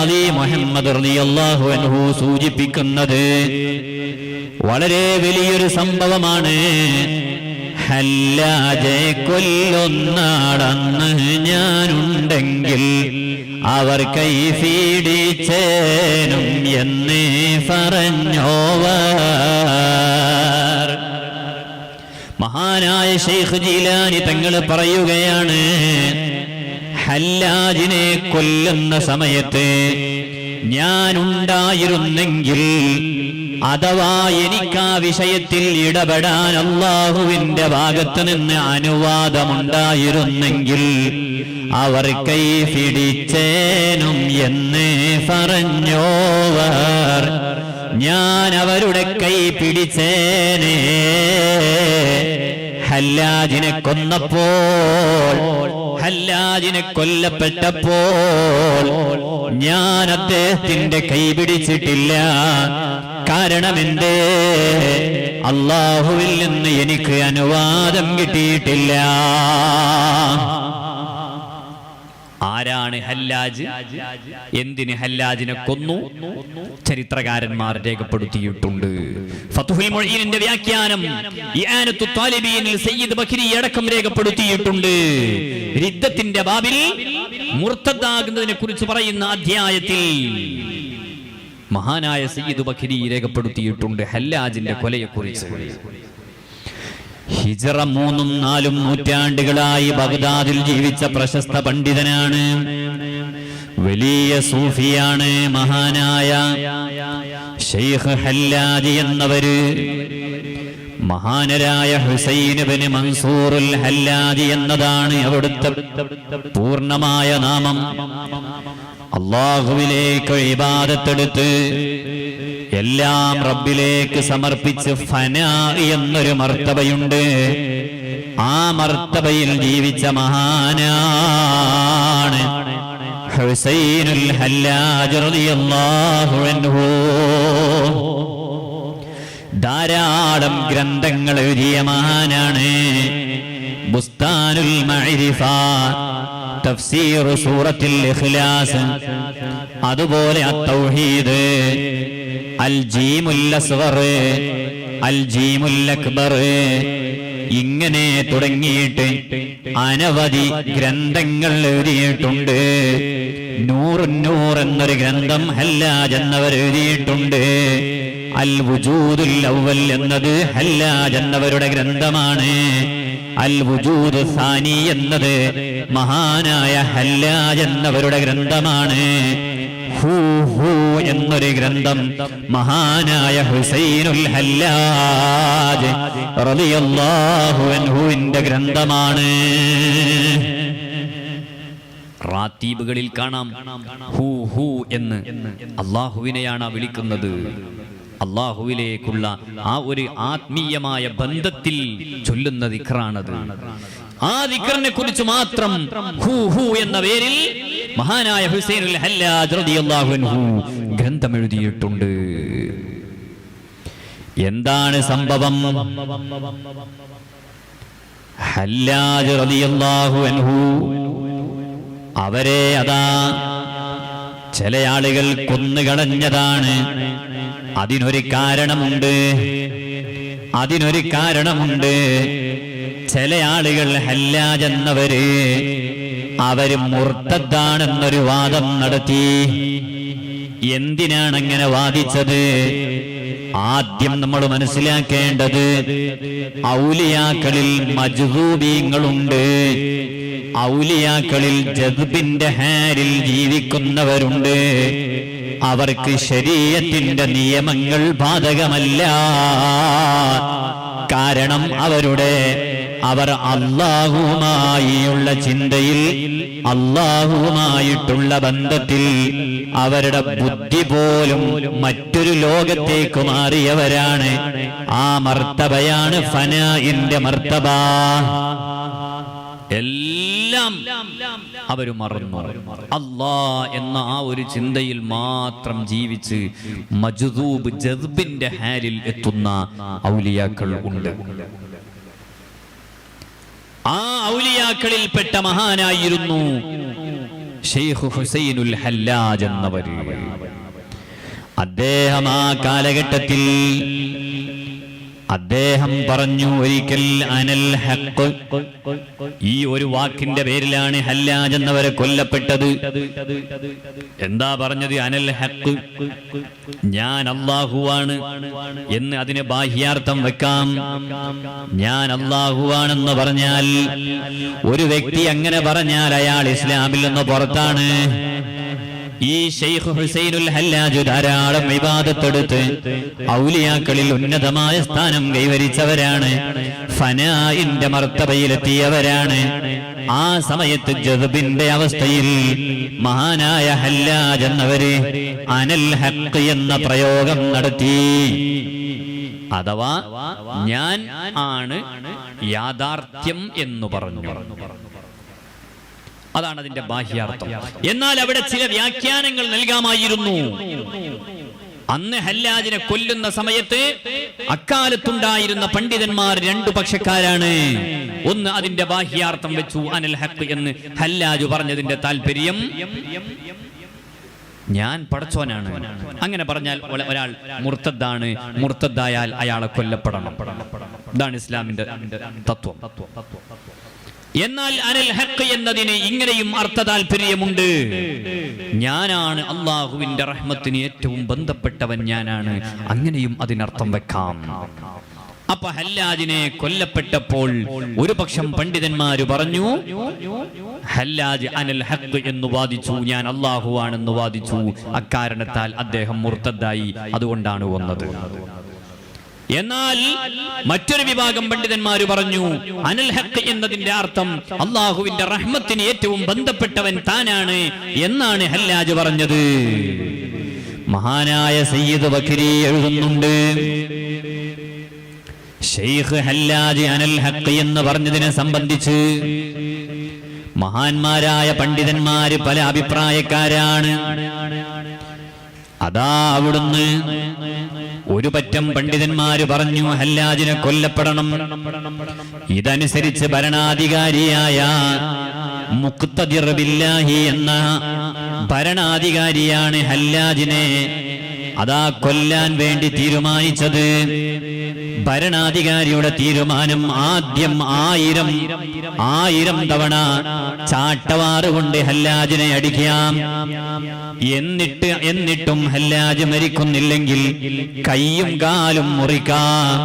ഖാദി മുഹമ്മദ് റളിയല്ലാഹു അൻഹു സൂചിപ്പിക്കുന്നത് വളരെ വലിയൊരു സംഭവമാണ്. കൊല്ലൊന്നാടന്ന് ഞാനുണ്ടെങ്കിൽ അവർ കൈ പീഡിച്ചേനും എന്നേ പറഞ്ഞോവർ. മഹാനായ ഷെയ്ഖ് ജീലാനി തങ്ങൾ പറയുകയാണ് ഹല്ലാജിനെ കൊല്ലുന്ന സമയത്ത് ഞാനുണ്ടായിരുന്നെങ്കിൽ അഥവാ എനിക്ക് ആ വിഷയത്തിൽ ഇടപെടാൻ അള്ളാഹുവിന്റെ ഭാഗത്ത് നിന്ന് അനുവാദമുണ്ടായിരുന്നെങ്കിൽ അവർ കൈ പിടിച്ചേനും എന്ന് പറഞ്ഞോവർ. ഞാൻ അവരുടെ കൈ പിടിച്ചേനേ. ഹല്ലാജിനെ കൊന്നപ്പോൾ ഹല്ലാജിനെ കൊല്ലപ്പെട്ടപ്പോൾ ഞാൻ അദ്ദേഹത്തിന്റെ കൈ പിടിച്ചിട്ടില്ല. കാരണം എന്തേ അള്ളാഹുവിൽ നിന്ന് എനിക്ക് അനുവാദം കിട്ടിയിട്ടില്ല. ആരാണ് ഹല്ലാജ്? എന്തിന് ഹല്ലാജിനെ കൊന്നു? ചരിത്രകാരന്മാർ രേഖപ്പെടുത്തിയിട്ടുണ്ട്. ഫതുഹുൽ വ്യാഖ്യാനം സയ്യിദ് ബഖരി രേഖപ്പെടുത്തിയിട്ടുണ്ട്. രിദ്ദത്തിന്റെ ബാബിൽ കുറിച്ച് പറയുന്ന അധ്യായത്തിൽ മഹാനായ സയ്യിദ് ബഖരി രേഖപ്പെടുത്തിയിട്ടുണ്ട് ഹല്ലാജിന്റെ കൊലയെക്കുറിച്ച്. ഹിജറ മൂന്നും നാലും നൂറ്റാണ്ടുകളായി ബഗ്ദാദിൽ ജീവിച്ച പ്രശസ്ത പണ്ഡിതനാണ്. വലിയ സൂഫിയാണ് മഹാനായ ഷെയ്ഖ് ഹല്ലാജി എന്നവര്. മഹാനരായ ഹുസൈൻ മൻസൂറുൽ ഹല്ലാജി എന്നതാണ് അവിടുത്തെ പൂർണമായ നാമം. അള്ളാഹുവിലേക്ക് ഇബാദത്തെടുത്ത് എല്ലാം റബ്ബിലേക്ക് സമർപ്പിച്ച് ഫന എന്നൊരു മർത്തബയുണ്ട്. ആ മർത്തബയിൽ ജീവിച്ച മഹാനാണ് ഹുസൈനുൽ ഹല്ലാജ് റളിയല്ലാഹു അൻഹു. ധാരാളം ഗ്രന്ഥങ്ങൾ എഴുതിയ മഹാനാണ്. ബുസ്താനുൽ മഅരിഫ സൂറത്തുൽ ഇഖ്ലാസ്. അതുപോലെ അത്തൗഹീദ്. ഇങ്ങനെ തുടങ്ങിയിട്ട് അനവധി ഗ്രന്ഥങ്ങൾ എഴുതിയിട്ടുണ്ട്. നൂറുന്നൂർ എന്നൊരു ഗ്രന്ഥം ഹല്ലാജ് എന്നവർ എഴുതിയിട്ടുണ്ട്. അൽ വുജൂദുൽ അവൽ എന്നത് ഹല്ലാജ് എന്നവരുടെ ഗ്രന്ഥമാണ്. അൽ സാനി എന്നത് മഹാനായ ഹല്ലാജ് എന്നവരുടെ ഗ്രന്ഥമാണ്. ഹൂ ഹൂ എന്നൊരു ഗ്രന്ഥം മഹാനായ ഹുസൈനുൽ ഹല്ലാജ് റളിയല്ലാഹു അൻഹുവിന്റെ ഗ്രന്ഥമാണ്. റാത്തീബുകളിൽ കാണാം. ഹൂ ഹൂ എന്ന് അള്ളാഹുവിനെയാണ് വിളിക്കുന്നത്. അള്ളാഹുവിലേക്കുള്ള ആ ഒരു ആത്മീയമായ ബന്ധത്തിൽ ചൊല്ലുന്ന ദിക്റാണത്. ആ ദിക്റിനെ കുറിച്ച് മാത്രം ഹൂ ഹൂ എന്ന പേരിൽ മഹാനായ ഹുസൈൻ ഗ്രന്ഥം എഴുതിയിട്ടുണ്ട് എന്താണ് സംഭവം? ഹല്ലാജ് റളിയല്ലാഹു അൻഹു അവരെ അതാ ചില ആളുകൾ കൊന്നുകളഞ്ഞതാണ്. അതിനൊരു കാരണമുണ്ട്. അതിനൊരു കാരണമുണ്ട്. ചില ആളുകൾ ഹല്ലാജ് എന്നവര് അവർ മുർത്തദ്ദാണെന്നൊരു വാദം നടത്തി. എന്തിനാണ് അങ്ങനെ വാദിച്ചത്? ആദ്യം നമ്മൾ മനസ്സിലാക്കേണ്ടത് ഔലിയാക്കളിൽ മജ്ദൂബീങ്ങളുണ്ട് ഔലിയാക്കളിൽ ജദ്ബിന്റെ ഹാരിൽ ജീവിക്കുന്നവരുണ്ട്. അവർക്ക് ശരീരത്തിന്റെ നിയമങ്ങൾ ബാധകമല്ല. കാരണം അവരുടെ അവർ അള്ളാഹുവുമായുള്ള ചിന്തയിൽ അള്ളാഹുവുമായിട്ടുള്ള ബന്ധത്തിൽ അവരുടെ ബുദ്ധി പോലും മറ്റൊരു ലോകത്തേക്ക് മാറിയവരാണ്. ആ മർത്തബയാണ് ഫന ഇന്റെ മർത്തബ. എല്ലാം അവർ മറന്നു. അല്ലാ എന്ന ആ ഒരു ചിന്തയിൽ മാത്രം ജീവിച്ച് മജുദൂബ് ജദ്ബിന്റെ ഹാലിൽ എത്തുന്ന ഔലിയാക്കൾ ഉണ്ട്. ആ ഔലിയാക്കളിൽപ്പെട്ട മഹാനായിരുന്നു ഷെയ്ഖ് ഹുസൈനുൽ ഹല്ലാജ് എന്നവർ അദ്ദേഹം ആ കാലഘട്ടത്തിൽ അദ്ദേഹം പറഞ്ഞു ഒരിക്കൽ അനൽ ഹക്ക്. ഈ ഒരു വാക്കിന്റെ പേരിലാണ് ഹല്ലാജ് എന്നവരെ കൊല്ലപ്പെട്ടത്. എന്താ പറഞ്ഞത് അനൽ ഹക്ക്? ഞാൻ അള്ളാഹുവാണ് എന്ന് അതിന് ബാഹ്യാർത്ഥം വെക്കാം. ഞാൻ അള്ളാഹുവാണെന്ന് പറഞ്ഞാൽ ഒരു വ്യക്തി അങ്ങനെ പറഞ്ഞാൽ അയാൾ ഇസ്ലാമിൽ നിന്ന് പുറത്താണ്. ഈ ഷെയ്ഖ് ഹുസൈനുൽ ഹല്ലാജ് ധാരാളം വിവാദത്തെടുത്ത് ഔലിയാക്കളിൽ ഉന്നതമായ സ്ഥാനം കൈവരിച്ചവരാണ്. ഫനായിന്റെ മർത്തബയിലെത്തിയവരാണ്. ആ സമയത്ത് ജദബിന്റെ അവസ്ഥയിൽ മഹാനായ ഹല്ലാജ് എന്നവര് അനൽ ഹക്ക് എന്ന പ്രയോഗം നടത്തി. അഥവാ ഞാൻ ആണ് യാഥാർത്ഥ്യം എന്ന് പറഞ്ഞു പറഞ്ഞു പറഞ്ഞു. അതാണ് അതിന്റെ ബാഹ്യാർത്ഥം. എന്നാൽ അവിടെ ചില വ്യാഖ്യാനങ്ങൾ നൽകാമായിരുന്നു. അന്ന് ഹല്ലാജിനെ കൊല്ലുന്ന സമയത്ത് അക്കാലത്തുണ്ടായിരുന്ന പണ്ഡിതന്മാർ രണ്ടു പക്ഷക്കാരാണ്. ഒന്ന് അതിന്റെ ബാഹ്യാർത്ഥം വെച്ചു അനൽ ഹക്ക് എന്ന് ഹല്ലാജ് പറഞ്ഞതിന്റെ താല്പര്യം ഞാൻ പടച്ചോനാണ്. അങ്ങനെ പറഞ്ഞാൽ ഒരാൾ മുർത്തദ്ദാണ്. മുർത്തദ്ദായാൽ അയാളെ കൊല്ലപ്പെടണം. ഇതാണ് ഇസ്ലാമിന്റെ തത്വം. എന്നാൽ അനൽ ഹക്ക് എന്നതിന് ഇങ്ങനെയും അർത്ഥ താല്പര്യമുണ്ട് ഞാനാണ് അള്ളാഹുവിന്റെ റഹ്മത്തിന് ഏറ്റവും ബന്ധപ്പെട്ടവൻ ഞാനാണ്. അങ്ങനെയും അതിനർത്ഥം വെക്കാം. അപ്പൊ ഹല്ലാജിനെ കൊല്ലപ്പെട്ടപ്പോൾ ഒരു പക്ഷം പണ്ഡിതന്മാര് പറഞ്ഞു ഹല്ലാജ് അനൽ ഹക്ക് എന്ന് വാദിച്ചു ഞാൻ അള്ളാഹുവാണെന്ന് വാദിച്ചു. അക്കാരണത്താൽ അദ്ദേഹം മുർത്തദ്ദായി. അതുകൊണ്ടാണ് വന്നത്. എന്നാൽ മറ്റൊരു വിഭാഗം പണ്ഡിതന്മാർ പറഞ്ഞു അനൽ ഹക്ക് എന്നതിന്റെ അർത്ഥം അള്ളാഹുവിന്റെ റഹ്മത്തിന് ഏറ്റവും ബന്ധപ്പെട്ടവൻ താനാണ് എന്നാണ് ഹല്ലാജ് പറഞ്ഞത്. മഹാനായ സയ്യിദ് ബക്കരി എഴുതുന്നുണ്ട് ഷെയ്ഖ് ഹല്ലാജ് അനൽ ഹക്ക് എന്ന് പറഞ്ഞതിനെ സംബന്ധിച്ച് മഹാന്മാരായ പണ്ഡിതന്മാര് പല അഭിപ്രായക്കാരാണ്. അതാ അവിടുന്ന് ഒരു പറ്റം പണ്ഡിതന്മാര് പറഞ്ഞു ഹല്ലാജിനെ കൊല്ലപ്പെടണം. ഇതനുസരിച്ച് ഭരണാധികാരിയായ മുക്തദിർ ബില്ലാഹി എന്ന ഭരണാധികാരിയാണ് ഹല്ലാജിനെ അതാ കൊല്ലാൻ വേണ്ടി തീരുമാനിച്ചത്. ഭരണാധികാരിയുടെ തീരുമാനം ആദ്യം ആയിരം. ആയിരം തവണ ചാട്ടവാറുകൊണ്ട് ഹല്ലാജിനെ അടിക്കാം. എന്നിട്ട് എന്നിട്ടും ഹല്ലാജ് മരിക്കുന്നില്ലെങ്കിൽ കൈയും കാലും മുറിക്കാം.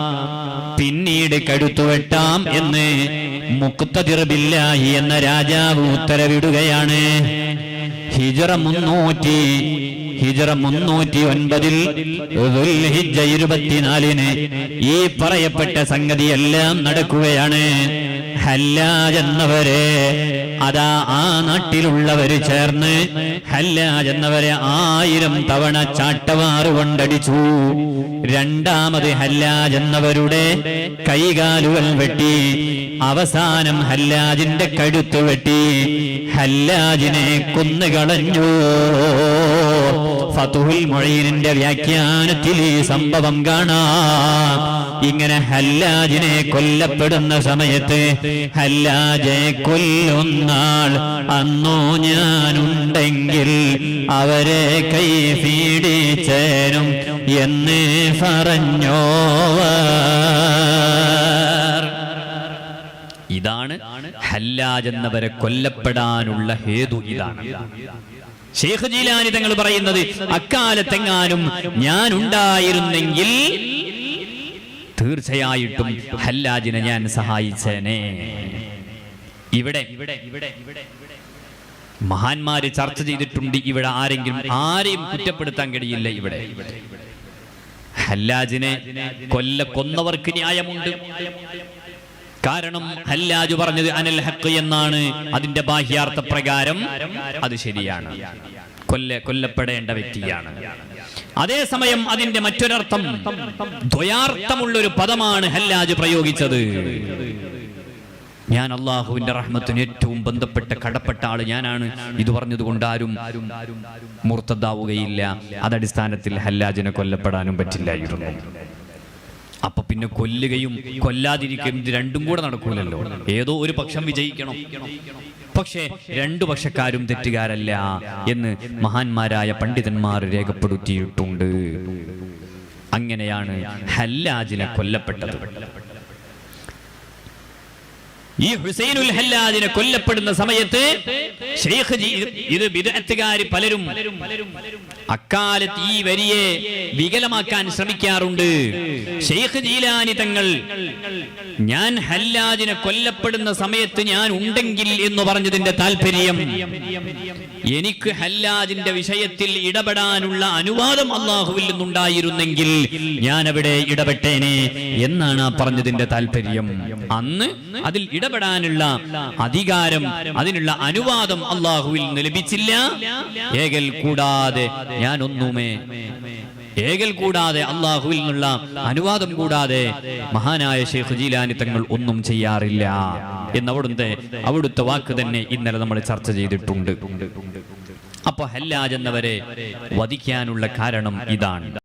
പിന്നീട് കടുത്തുവെട്ടാം എന്ന് മുക്തതിർബില്ലാഹി എന്ന രാജാവ് ഉത്തരവിടുകയാണ്. ഹിജറ മുന്നൂറ്റി ഹിജറ മുന്നൂറ്റി ഒൻപതിൽ ദുൽഹിജ്ജ ഇരുപത്തിനാലിന് ഈ പറയപ്പെട്ട സംഗതിയെല്ലാം നടക്കുകയാണ്. ഹല്ലാജ് എന്നവരെ അതാ ആ നാട്ടിലുള്ളവര് ചേർന്ന് ഹല്ലാജ് എന്നവരെ ആയിരം തവണ ചാട്ടവാറ് കൊണ്ടടിച്ചു. രണ്ടാമത് ഹല്ലാജ് എന്നവരുടെ കൈകാലുകൾ വെട്ടി. അവസാനം ഹല്ലാജിന്റെ കഴുത്തു വെട്ടി. ഹല്ലാജിനെ കൊന്നുകളഞ്ഞു. ഫതുഹുൽ മൊഴീനിന്റെ വ്യാഖ്യാനത്തിൽ ഈ സംഭവം കാണാം. ഇങ്ങനെ ഹല്ലാജിനെ കൊല്ലപ്പെടുന്ന സമയത്ത് ഹല്ലാജെ കൊല്ലുന്നാൾ. അന്നോ ഞാനുണ്ടെങ്കിൽ അവരെ കൈ പീഡിച്ചേനും എന്ന് പറഞ്ഞോ ഇതാണ് ഹല്ലാജ് എന്നവരെ കൊല്ലപ്പെടാനുള്ള ഹേതു ഇതാണ്. ഷേഖ് ജീലാനി തങ്ങൾ പറയുന്നത് അക്കാലത്തെങ്ങാനും ഞാൻ ഉണ്ടായിരുന്നെങ്കിൽ തീർച്ചയായിട്ടും ഹല്ലാജിനെ ഞാൻ സഹായിച്ചേനെ. ഇവിടെ മഹാന്മാര് ചർച്ച ചെയ്തിട്ടുണ്ട് ഇവിടെ ആരെങ്കിലും ആരെയും കുറ്റപ്പെടുത്താൻ കഴിയില്ല ഇവിടെ. ഹല്ലാജിനെ കൊല്ല കൊന്നവർക്ക് ന്യായമുണ്ട്. കാരണം ഹല്ലാജ് പറഞ്ഞത് അനൽ ഹക്ക് എന്നാണ്. അതിന്റെ ബാഹ്യാർത്ഥ പ്രകാരം അത് ശരിയാണ്. കൊല്ല കൊല്ലപ്പെടേണ്ട വ്യക്തിയാണ്. അതേസമയം അതിന്റെ മറ്റൊരർത്ഥം ദ്വയാർത്ഥമുള്ള ഒരു പദമാണ് ഹല്ലാജ് പ്രയോഗിച്ചത്. ഞാൻ അള്ളാഹുവിന്റെ റഹ്മത്തിന് ഏറ്റവും ബന്ധപ്പെട്ട കടപ്പെട്ട ആൾ ഞാനാണ്. ഇത് പറഞ്ഞതുകൊണ്ട് ആരും മൂർത്തതാവുകയില്ല. അതടിസ്ഥാനത്തിൽ ഹല്ലാജിനെ കൊല്ലപ്പെടാനും പറ്റില്ലായിരുന്നു. അപ്പൊ പിന്നെ കൊല്ലുകയും കൊല്ലാതിരിക്കുകയും ഇത് രണ്ടും കൂടെ നടക്കൂലല്ലോ ഏതോ ഒരു പക്ഷം വിജയിക്കണം. പക്ഷേ രണ്ടു പക്ഷക്കാരും തെറ്റുകാരല്ല എന്ന് മഹാന്മാരായ പണ്ഡിതന്മാർ രേഖപ്പെടുത്തിയിട്ടുണ്ട്. അങ്ങനെയാണ് ഹല്ലാജിനെ കൊല്ലപ്പെട്ടത്. ഈ ഹുസൈനുൽ ഹല്ലാദിനെ കൊല്ലപ്പെടുന്ന സമയത്ത് ഷെയ്ഖ് ഇത് വിദഗ്ധകാര് പലരും അക്കാലത്ത് ഈ വരിയെ വികലമാക്കാൻ ശ്രമിക്കാറുണ്ട്. ഷെയ്ഖ് ജീലാനി തങ്ങൾ ഞാൻ ഹല്ലാദിനെ കൊല്ലപ്പെടുന്ന സമയത്ത് ഞാൻ ഉണ്ടെങ്കിൽ എന്ന് പറഞ്ഞതിന്റെ താല്പര്യം എനിക്ക് ഹല്ലാദിന്റെ വിഷയത്തിൽ ഇടപെടാനുള്ള അനുവാദം അള്ളാഹുവിൽ നിന്നുണ്ടായിരുന്നെങ്കിൽ ഞാൻ അവിടെ ഇടപെട്ടേനെ എന്നാണ് ആ പറഞ്ഞതിന്റെ താല്പര്യം അന്ന് അതിൽ ഇടപെടാനുള്ള അധികാരം അതിനുള്ള അനുവാദം അള്ളാഹുവിൽ നിന്ന് ലഭിച്ചില്ല. ഏകൽ കൂടാതെ ഞാൻ ഒന്നുമേ ഏകൽ കൂടാതെ അള്ളാഹുവിൽ നിന്നുള്ള അനുവാദം കൂടാതെ മഹാനായ ഷെയ്ഖ് ജീലാനി തങ്ങൾ ഒന്നും ചെയ്യാറില്ല എന്ന് എന്നവിടുത്തെ അവിടുത്തെ വാക്ക് തന്നെ ഇന്നലെ നമ്മൾ ചർച്ച ചെയ്തിട്ടുണ്ട്. അപ്പൊ ഹല്ലാജ് എന്നവരെ വധിക്കാനുള്ള കാരണം ഇതാണ്.